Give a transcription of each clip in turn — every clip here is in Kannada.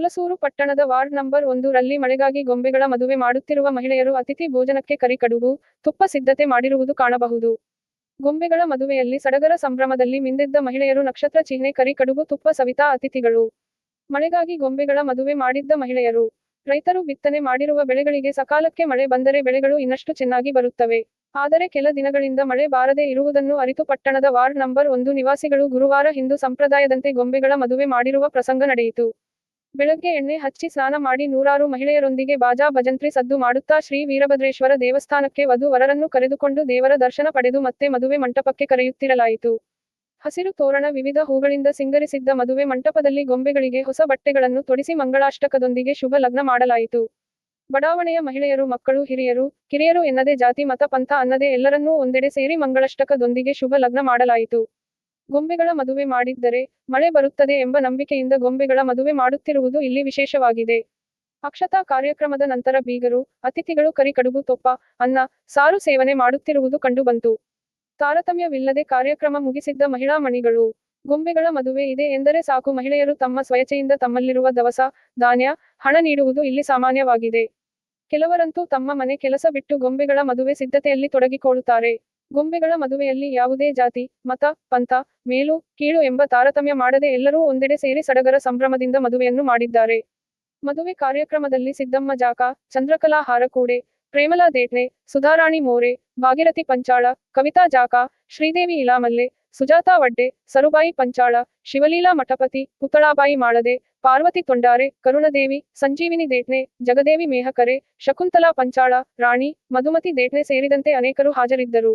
ಹುಲಸೂರು ಪಟ್ಟಣದ ವಾರ್ಡ್ ನಂಬರ್ ಒಂದು ರಲ್ಲಿ ಮಳೆಗಾಗಿ ಗೊಂಬೆಗಳ ಮದುವೆ ಮಾಡುತ್ತಿರುವ ಮಹಿಳೆಯರು ಅತಿಥಿ ಭೋಜನಕ್ಕೆ ಕರಿ ಕಡುಬು, ತುಪ್ಪ ಸಿದ್ಧತೆ ಮಾಡಿರುವುದು ಕಾಣಬಹುದು. ಗೊಂಬೆಗಳ ಮದುವೆಯಲ್ಲಿ ಸಡಗರ ಸಂಭ್ರಮದಲ್ಲಿ ಮಿಂದೆದ್ದ ಮಹಿಳೆಯರು ನಕ್ಷತ್ರ ಚಿಹ್ನೆ, ಕರಿ ಕಡುಬು, ತುಪ್ಪ ಸವಿತಾ ಅತಿಥಿಗಳು. ಮಳೆಗಾಗಿ ಗೊಂಬೆಗಳ ಮದುವೆ ಮಾಡಿದ್ದ ಮಹಿಳೆಯರು. ರೈತರು ಬಿತ್ತನೆ ಮಾಡಿರುವ ಬೆಳೆಗಳಿಗೆ ಸಕಾಲಕ್ಕೆ ಮಳೆ ಬಂದರೆ ಬೆಳೆಗಳು ಇನ್ನಷ್ಟು ಚೆನ್ನಾಗಿ ಬರುತ್ತವೆ. ಆದರೆ ಕೆಲ ದಿನಗಳಿಂದ ಮಳೆ ಬಾರದೇ ಇರುವುದನ್ನು ಅರಿತು ಪಟ್ಟಣದ ವಾರ್ಡ್ ನಂಬರ್ ಒಂದು ನಿವಾಸಿಗಳು ಗುರುವಾರ ಹಿಂದೂ ಸಂಪ್ರದಾಯದಂತೆ ಗೊಂಬೆಗಳ ಮದುವೆ ಮಾಡಿರುವ ಪ್ರಸಂಗ ನಡೆಯಿತು. ಬೆಳಗ್ಗೆ ಎಣ್ಣೆ ಹಚ್ಚಿ ಸ್ನಾನ ಮಾಡಿ ನೂರಾರು ಮಹಿಳೆಯರೊಂದಿಗೆ ಬಾಜಾ ಭಜಂತ್ರಿ ಸದ್ದು ಮಾಡುತ್ತಾ ಶ್ರೀ ವೀರಭದ್ರೇಶ್ವರ ದೇವಸ್ಥಾನಕ್ಕೆ ವಧು ವರರನ್ನು ಕರೆದುಕೊಂಡು ದೇವರ ದರ್ಶನ ಪಡೆದು ಮತ್ತೆ ಮದುವೆ ಮಂಟಪಕ್ಕೆ ಕರೆಯುತ್ತಿರಲಾಯಿತು. ಹಸಿರು ತೋರಣ ವಿವಿಧ ಹೂಗಳಿಂದ ಸಿಂಗರಿಸಿದ್ದ ಮದುವೆ ಮಂಟಪದಲ್ಲಿ ಗೊಂಬೆಗಳಿಗೆ ಹೊಸ ಬಟ್ಟೆಗಳನ್ನು ತೊಡಿಸಿ ಮಂಗಳಾಷ್ಟಕದೊಂದಿಗೆ ಶುಭ ಲಗ್ನ ಮಾಡಲಾಯಿತು. ಬಡಾವಣೆಯ ಮಹಿಳೆಯರು, ಮಕ್ಕಳು, ಹಿರಿಯರು, ಕಿರಿಯರು ಎನ್ನದೇ ಜಾತಿ, ಮತ, ಪಂಥ ಅನ್ನದೇ ಎಲ್ಲರನ್ನೂ ಒಂದೆಡೆ ಸೇರಿ ಮಂಗಳಾಷ್ಟಕದೊಂದಿಗೆ ಶುಭ ಲಗ್ನ ಮಾಡಲಾಯಿತು. ಗೊಂಬೆಗಳ ಮದುವೆ ಮಾಡಿದ್ದರೆ ಮಳೆ ಬರುತ್ತದೆ ಎಂಬ ನಂಬಿಕೆಯಿಂದ ಗೊಂಬೆಗಳ ಮದುವೆ ಮಾಡುತ್ತಿರುವುದು ಇಲ್ಲಿ ವಿಶೇಷವಾಗಿದೆ. ಅಕ್ಷತಾ ಕಾರ್ಯಕ್ರಮದ ನಂತರ ಬೀಗರು, ಅತಿಥಿಗಳು ಕರಿ ಕಡುಬು ತೊಪ್ಪ, ಅನ್ನ, ಸಾರು ಸೇವನೆ ಮಾಡುತ್ತಿರುವುದು ಕಂಡುಬಂತು ತಾರತಮ್ಯವಿಲ್ಲದೆ ಕಾರ್ಯಕ್ರಮ ಮುಗಿಸಿದ್ದ ಮಹಿಳಾ ಮಣಿಗಳು, ಗೊಂಬೆಗಳ ಮದುವೆ ಇದೆ ಎಂದರೆ ಸಾಕು ಮಹಿಳೆಯರು ತಮ್ಮ ಸ್ವಯಚೆಯಿಂದ ತಮ್ಮಲ್ಲಿರುವ ದವಸ, ಧಾನ್ಯ, ಹಣ ನೀಡುವುದು ಇಲ್ಲಿ ಸಾಮಾನ್ಯವಾಗಿದೆ. ಕೆಲವರಂತೂ ತಮ್ಮ ಮನೆ ಕೆಲಸ ಬಿಟ್ಟು ಗೊಂಬೆಗಳ ಮದುವೆ ಸಿದ್ಧತೆಯಲ್ಲಿ ತೊಡಗಿಕೊಳ್ಳುತ್ತಾರೆ. ಗೊಂಬೆಗಳ ಮದುವೆಯಲ್ಲಿ ಯಾವುದೇ ಜಾತಿ, ಮತ, ಪಂಥ, ಮೇಲು, ಕೀಳು ಎಂಬ ತಾರತಮ್ಯ ಮಾಡದೆ ಎಲ್ಲರೂ ಒಂದೆಡೆ ಸೇರಿ ಸಡಗರ ಸಂಭ್ರಮದಿಂದ ಮದುವೆಯನ್ನು ಮಾಡಿದ್ದಾರೆ. ಮದುವೆ ಕಾರ್ಯಕ್ರಮದಲ್ಲಿ ಸಿದ್ದಮ್ಮ ಜಾಕ, ಚಂದ್ರಕಲಾ ಹಾರಕೂಡೆ, ಪ್ರೇಮಲಾ ದೇಟ್ನೆ, ಸುಧಾರಾಣಿ ಮೋರೆ, ಭಾಗಿರಥಿ ಪಂಚಾಳ, ಕವಿತಾ ಜಾಕ, ಶ್ರೀದೇವಿ ಇಲಾಮಲ್ಲೆ, ಸುಜಾತಾ ವಡ್ಡೆ, ಸರುಬಾಯಿ ಪಂಚಾಳ, ಶಿವಲೀಲಾ ಮಠಪತಿ ಪುತ್ತಳಾಬಾಯಿ ಮಾಳದೆ ಪಾರ್ವತಿ ತೊಂಡಾರೆ, ಕರುಣದೇವಿ, ಸಂಜೀವಿನಿ ದೇಟ್ನೆ, ಜಗದೇವಿ ಮೇಹಕರೆ, ಶಕುಂತಲಾ ಪಂಚಾಳ, ರಾಣಿ, ಮಧುಮತಿ ದೇಟ್ನೆ ಸೇರಿದಂತೆ ಅನೇಕರು ಹಾಜರಿದ್ದರು.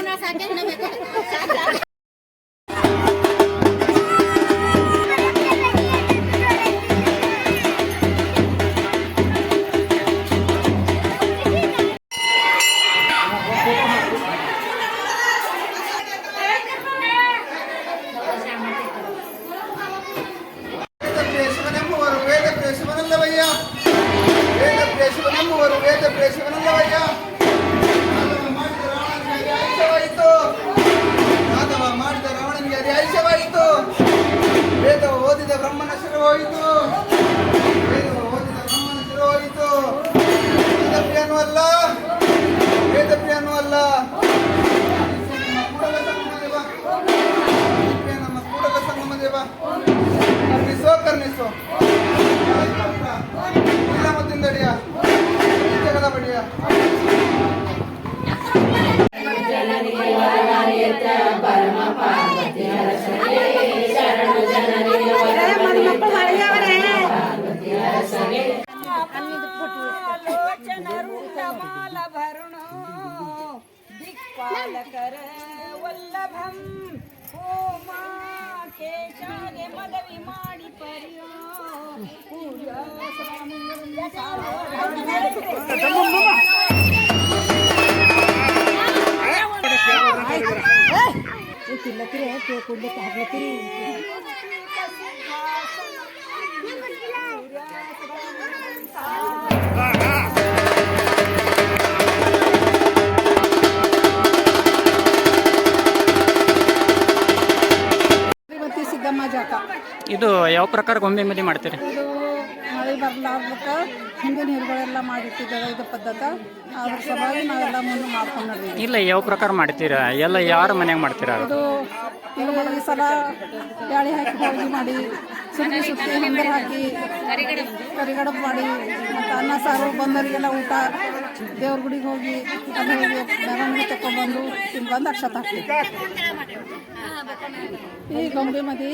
ನೀವು ಈಗ ಹಾಕೊಂಡ್ರೆ ಸಾಕೆ ಬೇಕು ವೇದಪ್ರಿಯಶಿವನೆಂಬುವರು ವೇದಪ್ರಿಯಶಿವನಲ್ಲವಯ್ಯ ವೇದಪ್ರಿಯಶಿವನೆಂಬುವರು ವೇದವ ಓದಿದ ಬ್ರಹ್ಮನ ಶಿರವಾಯಿತು ಅಲ್ಲ ದಿಕ್ಪಾಲಕರ ವಲ್ಲಭಂ ಹೋಮ ಕೇಶಾಗೆ ಮದವಿ ಮಾಡಿ ಪರಿಯೋ ಪೂಜಾ ಇದು ಯಾವ ಪ್ರಕಾರ ಗೊಂಬೆ ಮದಿ ಮಾಡ್ತೀರಿ? ಇದು ಮಳೆ ಬರಲಾರ್ದಕ್ಕೆ ಹಿಂದೆ ನೀರುಗಳೆಲ್ಲ ಮಾಡಿಟ್ಟಿದ್ದಾರೆ ಇದು ಪದ್ಧತಿ. ಅದ್ರ ಸಲುವಾಗಿ ನಾವೆಲ್ಲ ಮುಂದೆ ಮಾಡ್ಕೊಂಡ್ರಿ ಇಲ್ಲ ಯಾವ ಪ್ರಕಾರ ಮಾಡ್ತೀರಾ? ಎಲ್ಲ ಯಾರ ಮನ್ಯಾಗ ಮಾಡ್ತೀರಾ? ಅದು? ಇದು ಈ ಸಲ ಬ್ಯಾಳಿ ಹಾಕಿ ಹೋಳಿಗೆ ಮಾಡಿ ಸುತ್ತಿ ಸುತ್ತಿ ಹಿಂದರ್ ಹಾಕಿ ಕರಿಗಡಬು ಮಾಡಿ ಮತ್ತು ಅನ್ನ ಸಾರು ಬಂದವರಿಗೆಲ್ಲ ಊಟ ದೇವ್ರ ಗುಡಿಗೆ ಹೋಗಿ ಅಲ್ಲಿ ಹೋಗಿ ಮೆರವಣಿಗೆ ತಗೊಂಡ್ಬಂದು ತಿನ್ಬಂದು ಬಂದು ಅಕ್ಷತ ಹಾಕ್ತೀವಿ. ಈ ಗೊಂಬೆ ಮದಿ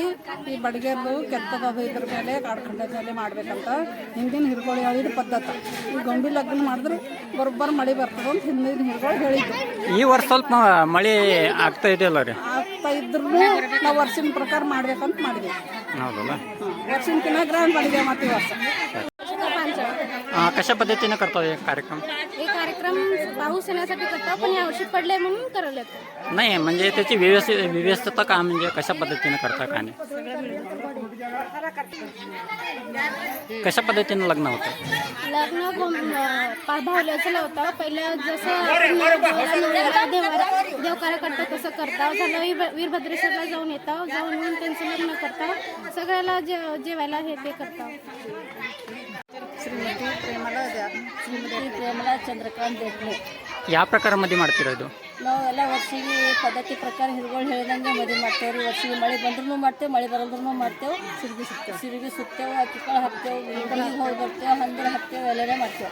ಈ ಬಡಿಗೆರ್ದು ಕೆತ್ತದದು ಇದ್ರ ಮೇಲೆ ಕಾಡ್ಖಂಡದ ಮೇಲೆ ಮಾಡ್ಬೇಕಂತ. ಹಿಂದಿನ ಹಿರ್ಗೋಳು ಹೇಳಿದ ಪದ್ಧತಿ. ಈ ಗೊಂಬೆ ಲಗ್ನ ಮಾಡಿದ್ರೆ ಬರೋಬ್ಬರ ಮಳೆ ಬರ್ತದ ಅಂತ ಹಿಂದಿನ ಹಿರ್ಗೋಳು ಹೇಳಿದ್ರು ಈ ವರ್ಷ ಸ್ವಲ್ಪ ಮಳೆ ಆಗ್ತಾ ಇದೆಯಲ್ಲ ರೀ? ಆಗ್ತಾ ಇದ್ರು ನಾವು ವರ್ಷಿನ ಪ್ರಕಾರ ಮಾಡ್ಬೇಕಂತ ಮಾಡಿದ್ವಿ. ಹೌದಲ್ಲ? ವರ್ಷಿನಕಿನ್ನ ಗ್ರ್ಯಾಂಡ್ ಮಾಡಿದೆ ಮತ್ತೆ ಈ ವರ್ಷ. कशा पद्धतीने करतो हे कार्यक्रम? हे कार्यक्रम भाऊसेनासाठी करतो पण यावर्षी पडले म्हणून करायला लागतो नाही म्हणजे त्याची व्यवस्थित व्यवस्थता का म्हणजे कशा पद्धतीने करता का नाही? कशा पद्धतीने लग्न होतं? लग्न भावल्याचं लावता पहिलं जसं आपण देवाला देवकार्य करतो तसं करता. झालं वीरभद्रेश्वरला जाऊन येतो. जाऊन येऊन त्यांचं लग्न करता. सगळ्याला जे जेवायला हे ते करता. ಚಂದ್ರಕಾಂತ್ ಯಾವ ಪ್ರಕಾರ ಮದುವೆ ಮಾಡ್ತಿರೋದು ನಾವೆಲ್ಲ ವರ್ಷಿಗೆ ಪದ್ಧತಿ ಪ್ರಕಾರ ಹಿರುಗಳು ಹೇಳಿದಂಗೆ ಮದುವೆ ಮಾಡ್ತೇವೆ ರೀ. ವರ್ಷಿಗೆ ಮಳೆ ಬಂದ್ರೂ ಮಾಡ್ತೇವೆ ಮಳೆ ಬರಲ್ದ್ರೂ ಮಾಡ್ತೇವೆ. ಸಿರುಗಿ ಸುತ್ತೇವೆ. ಸಿರುಗಿ ಸುತ್ತೇವೆ ಅಕ್ಕಿಕಾಳು ಹಾಕ್ತೇವೆ ಹೋಗಿ ಬರ್ತೇವೆ ಹಂದ್ರೆ ಹಾಕ್ತೇವೆ ಎಲ್ಲ ಮಾಡ್ತೇವೆ.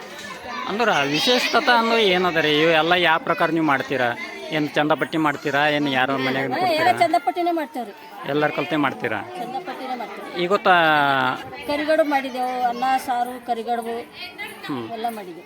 ಅಂದ್ರೆ ವಿಶೇಷತೆ ಅಂದ್ರೆ ಏನದರಿ? ಇವು ಎಲ್ಲ ಯಾವ ಪ್ರಕಾರ ನೀವು ಮಾಡ್ತೀರಾ? ಏನು ಚಂದಪಟ್ಟಿ ಮಾಡ್ತೀರಾ? ಏನು ಯಾರ ಮನೆಯಾಗ ಎಲ್ಲ ಚಂದಪಟ್ಟಿನೇ ಮಾಡ್ತೇವೆ ರೀ. ಎಲ್ಲರ ಕಲ್ತೆ ಮಾಡ್ತೀರಾ? ಈಗ ಗೊತ್ತಾ ಕರಿಗಡುಬು ಮಾಡಿದೆವು ಅನ್ನ ಸಾರು ಕರಿಗಡುಬು ಎಲ್ಲ ಮಾಡಿದೆವು